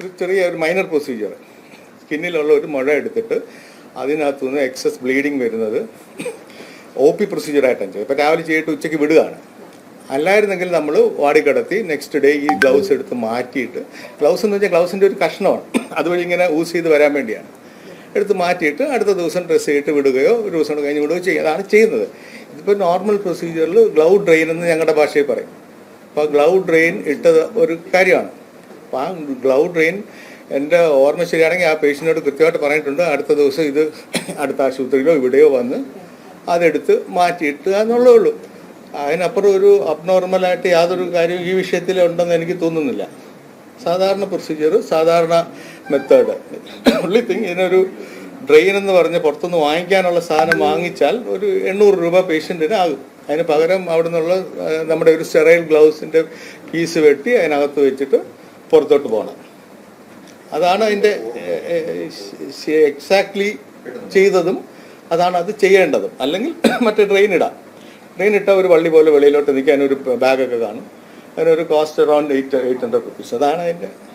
ഒരു ചെറിയ ഒരു മൈനർ പ്രൊസീജിയർ സ്കിന്നിലുള്ള ഒരു മുഴ എടുത്തിട്ട് അതിനകത്തു നിന്ന് എക്സസ് ബ്ലീഡിങ് വരുന്നത് ഒ പി പ്രൊസീജിയറായിട്ടാണ് ചെയ്യും ഇപ്പോൾ രാവിലെ ചെയ്തിട്ട് ഉച്ചയ്ക്ക് വിടുകയാണ്. അല്ലായിരുന്നെങ്കിൽ നമ്മൾ വാടി കിടത്തി നെക്സ്റ്റ് ഡേ ഈ ഗ്ലൗസ് എടുത്ത് മാറ്റിയിട്ട് ഗ്ലൗസ് എന്ന് വെച്ചാൽ ഗ്ലൗസിന്റെ ഒരു കഷ്ണമാണ്. അതുവഴി ഇങ്ങനെ യൂസ് ചെയ്ത് വരാൻ വേണ്ടിയാണ്. എടുത്ത് മാറ്റിയിട്ട് അടുത്ത ദിവസം ഡ്രസ്സ് ചെയ്തിട്ട് വിടുകയോ ഒരു ദിവസം കഴിഞ്ഞ് വിടുകയോ ചെയ്യുക അതാണ് ചെയ്യുന്നത്. ഇതിപ്പോൾ നോർമൽ പ്രൊസീജിയറിൽ ഗ്ലൗ ഡ്രെയിൻ എന്ന് ഞങ്ങളുടെ ഭാഷയിൽ പറയും. അപ്പോൾ ഗ്ലൗ ഡ്രെയിൻ ഇട്ടത് ഒരു കാര്യമാണ്. അപ്പോൾ ആ ഗ്ലൗ ഡ്രെയിൻ എന്റെ ഓർമ്മ ശരിയാണെങ്കിൽ ആ പേഷ്യന്റിനോട് കൃത്യമായിട്ട് പറഞ്ഞിട്ടുണ്ട്. അടുത്ത ദിവസം ഇത് അടുത്ത ആശുപത്രിയിലോ ഇവിടെയോ വന്ന് അതെടുത്ത് മാറ്റിയിട്ട് എന്നുള്ളേ ഉള്ളൂ. അതിനപ്പുറം ഒരു അബ്നോർമലായിട്ട് യാതൊരു കാര്യവും ഈ വിഷയത്തിൽ ഉണ്ടെന്ന് എനിക്ക് തോന്നുന്നില്ല. സാധാരണ പ്രൊസീജിയർ സാധാരണ മെത്തേഡ് ഉള്ളി തിങ് ഇതിനൊരു ഡ്രെയിൻ എന്ന് പറഞ്ഞ് പുറത്തുനിന്ന് വാങ്ങിക്കാനുള്ള സാധനം വാങ്ങിച്ചാൽ ഒരു എണ്ണൂറ് രൂപ പേഷ്യന്റിന് ആകും. അതിന് പകരം അവിടെ നിന്നുള്ള നമ്മുടെ ഒരു സ്റ്റെറൈൽ ഗ്ലൗസിന്റെ പീസ് വെട്ടി അതിനകത്ത് വെച്ചിട്ട് പുറത്തോട്ട് പോകണം. അതാണ് അതിന്റെ എക്സാക്ട്ലി ചെയ്തതും അതാണ് അത് ചെയ്യേണ്ടതും. അല്ലെങ്കിൽ മറ്റേ ട്രെയിൻ ഇടാം. ട്രെയിൻ ഇട്ട ഒരു വള്ളി പോലെ വെളിയിലോട്ട് നിൽക്കാൻ ഒരു ബാഗൊക്കെ കാണും. അതിനൊരു cost around eight eight hundred rupees അതാണ് അതിന്റെ